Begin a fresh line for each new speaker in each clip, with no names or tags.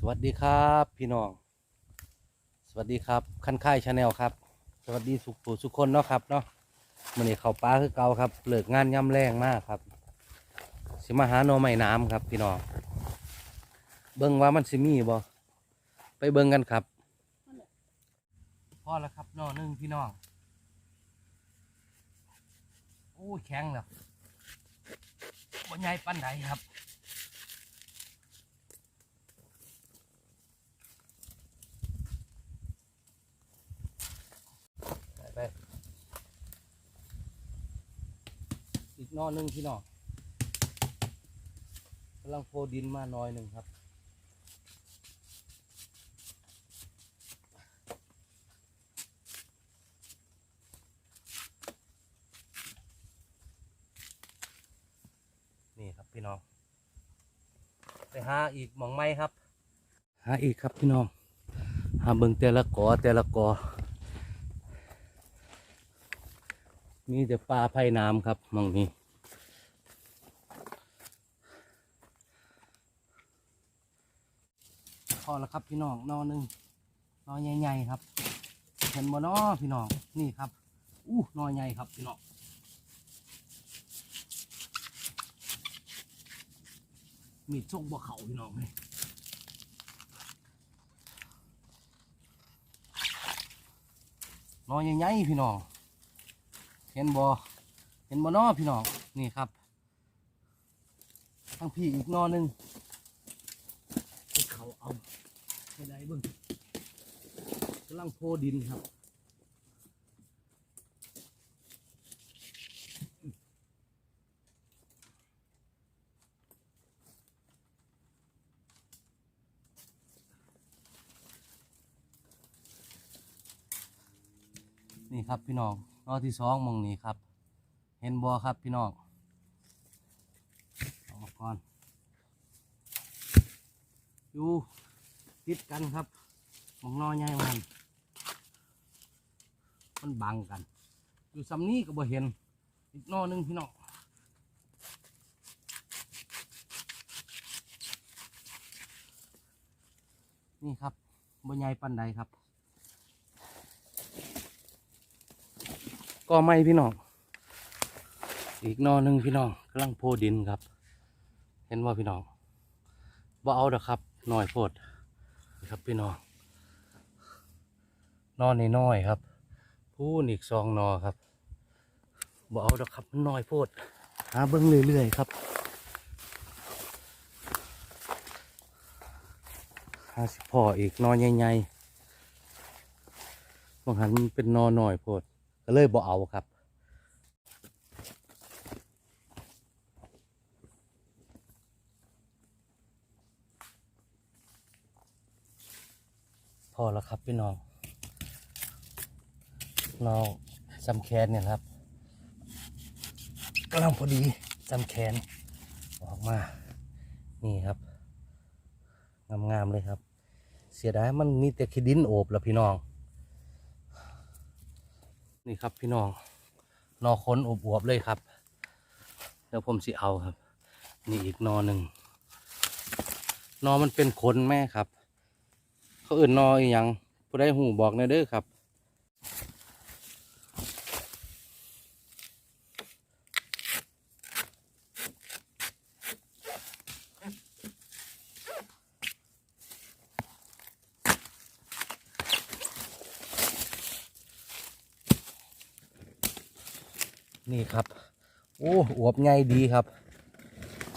สวัสดีครับพี่น้อง สวัสดีครับคันค่ายชาแนลครับ สวัสดีสุขผู้สุขคนเนาะครับเนาะมื่อนี้เขาป้าคือเก่าครับเลิกงานย่ำแรงมากครับ สิมาหาหน่อไม้น้ำครับ พี่น้อง เบิ่งว่ามันสิมีบ่ไปเบิ่งกันครับพอแล้วครับนอหนึ่งพี่น้องโอ้ยแข็งแล้วบ่ใหญ่ปันใดครับ ไปไปอี กนอหนึ่งพี่น้องกำลังโฟดินมาหน้อยหนึ่งครับ นี่ครับพี่น้อง ไปหาอีกหมองไม้ครับ หาอีกครับพี่น้อง หาเบิ่งแต่ละกอแต่ละกอมีแต่ปลาไผ่น้ำครับมองนี้ พอ แล้วครับ พี่น้องนอหนึ่งนอใหญ่ๆครับ เห็นบ่นอพี่น้องนี่ครับ อู้นอใหญ่ครับพี่น้องมีดส่งบ่เขาพี่น้องเลยนอใหญ่ๆพี่น้องเห็นบ่เห็นบ่นอพี่น้องนี่ครับทั้งพี่อีกนอหนึ่งไปเขาเอา ไปได้บิ่งกำลังโพดินครับนี่ครับพี่น้องนอที่สองมองนี้ครับ เห็นบัวครับพี่น้องเอามาก่อนอยู่ ติดกันครับมองนอใหญ่มันมันบังกัน อยู่ซ้ำนี้ก็บ่เห็น อีกนอหนึงพี่น้องนี่ครับบ่ใหญ่ปันใดครับ ก็ไม่พี่น้อง อีกนอหนึ่งพี่น้องกำลังโพดินครับ เห็นว่าพี่น้องว่เอาเด้อครับหน้อยโพด ครับพี่น้องนอนน้อยครับ พูนอีกสองนอครับบ่เอาด้อครับมันน้อยโพดหาเบิ้งเรื่อยๆครับหาสิพ่ออีกนอใหญ่ๆบางหันมันเป็นนอหน่อยโพดก็เลยบ่เอาครับ อแล้วครับพี่น้องน้องจำแขนเนี่ยครับกำลังพอดีจำแขนออกมา นี่ครับ งามๆเลยครับ เสียดายมันมีแต่ขี้ดินโอบแล้วพี่น้อง นี่ครับพี่น้องนอค้นอวบๆเลยครับเดี๋ยวผมสิเอาครับ นี่อีกนอหนึ่งนอมันเป็นขนแม่ครับ เขาอื่นนออีหยังผู้ได้หูบอกในเด้อครับ นี่ครับ โอ้อวบใหญ่ดีครับ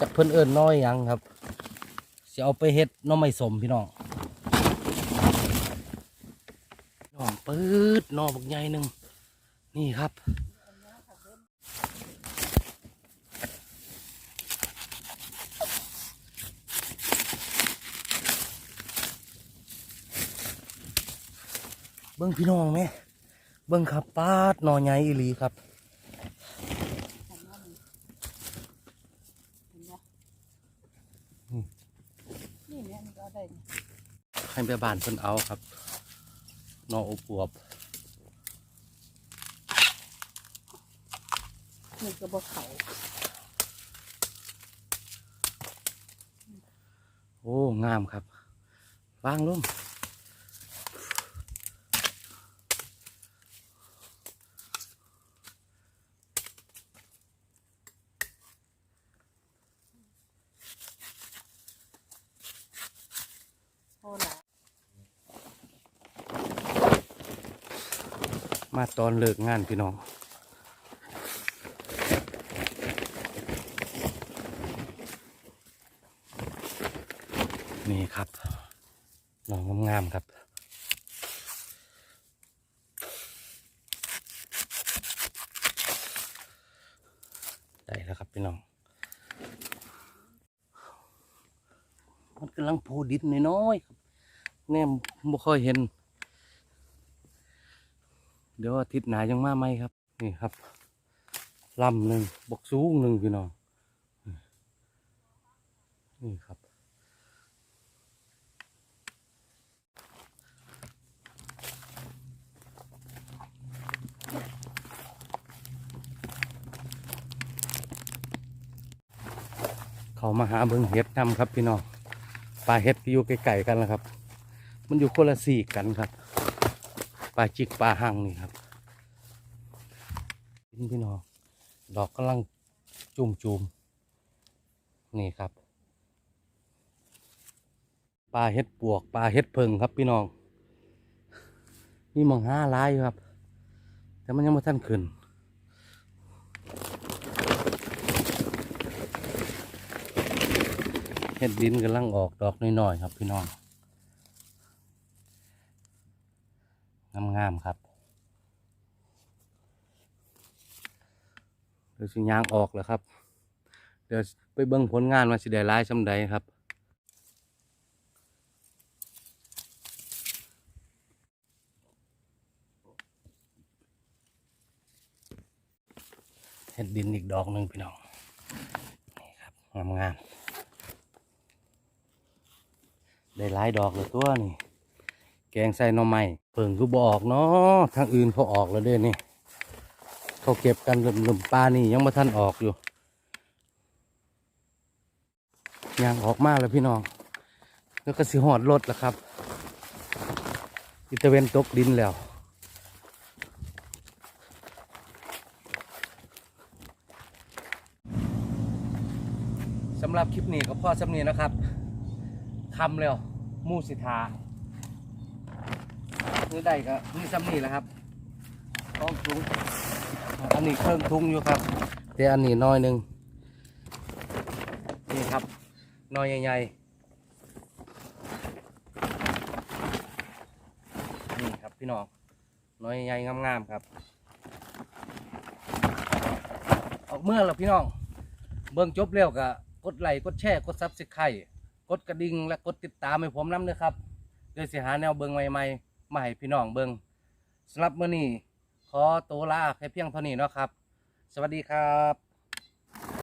จากเพิ่นเอิญน้อยหยังครับจะเอาไปเฮ็ดหน้อไม่สมพี่น้องน้อง ปื๊ดหนอบักใหญ่หนึ่งนี่ครับเบิ้งพี่น้องไหมเบิ้งครับปาดหนอใหญ่อีหลีครับ
นี่เนี่ยมันก็ได้นี่
ให้ไปบ้านเพิ่นเอาครับ นออบอวบ
นี่ก็บ่เขา
โอ้ งามครับวางลง มาตอนเลิกงานพี่น้องนี่ครับน้องงามๆครับ ได้แล้วครับพี่น้อง มันกำลังโพดินน้อยๆครับแน่บ่ค่อยเห็น เดี๋ยวอาทิตย์หนายังมาไหมครับ นี่ครับลำหนึ่งบกสูงหนึ่งพี่น้องนี่ครับ เขามาหาเบิ่งเห็ดนำครับพี่น้องปลาเห็ดก็อยู่ไกลๆกันแล้วครับ มันอยู่คนละสีกกันครับ ปลาจิกปลาหังนี่ครับพี่น้องดอกกำลังจุ่มจุมๆนี่ครับปลาเห็ดปวกปลาเห็ดเพิงครับพี่น้องนี่มองห้าลายครับ แต่มันยังไม่ทันขึ้นเห็ดดินกำลังออกดอกน้อยๆครับพี่น้อง งามๆครับเดี๋ยวสิยางออกแล้วครับ เดี๋ยวไปเบิ่งผลงานว่าสิได้ร้ายสำใดครับเห็ดดินอีกดอกหนึ่งพี่น้อง นี่ครับงามๆได้หลายดอกเลยตัวนี่ แกงใส่หน่อไม้เพิ่งก็บออกเนาะทางอื่นเขาออกแล้วเด้นี่เขาเก็บกันลมๆปลานี่ยังไม่ทันออกอยู่ยางออกมากแล้วพี่น้อง แล้วก็สิหอดรถแล้วครับ อิตาเวนตกดินแล้วสำหรับคลิปนี้ก็พ่อสำเนียนะครับคำแล้วมูสิทา นี่ได้ก็นี่สำนีแหละครับต้องทุงอันนี้เครื่องทุงอยู่ครับแต่อันนี้น้อยหนึ่งนี่ครับน้อยใหญ่ๆนี่ครับพี่น้องน้อยใหญ่ๆงามๆครับ ออกเมื่อแล้วพี่น้องเบิ่งจบแล้วก็กดไลค์กดแชร์กดซับสไครต์กดกระดิ่งและกดติดตามให้ผมนำเด้อครับเดี๋ยวสิหาแนวเบิ่งใหม่ๆ มาให้พี่น้องเบิ้งสำหรับมื้อนี้ขอตัวลาแค่เพียงเท่านี้เนาะครับ สวัสดีครับ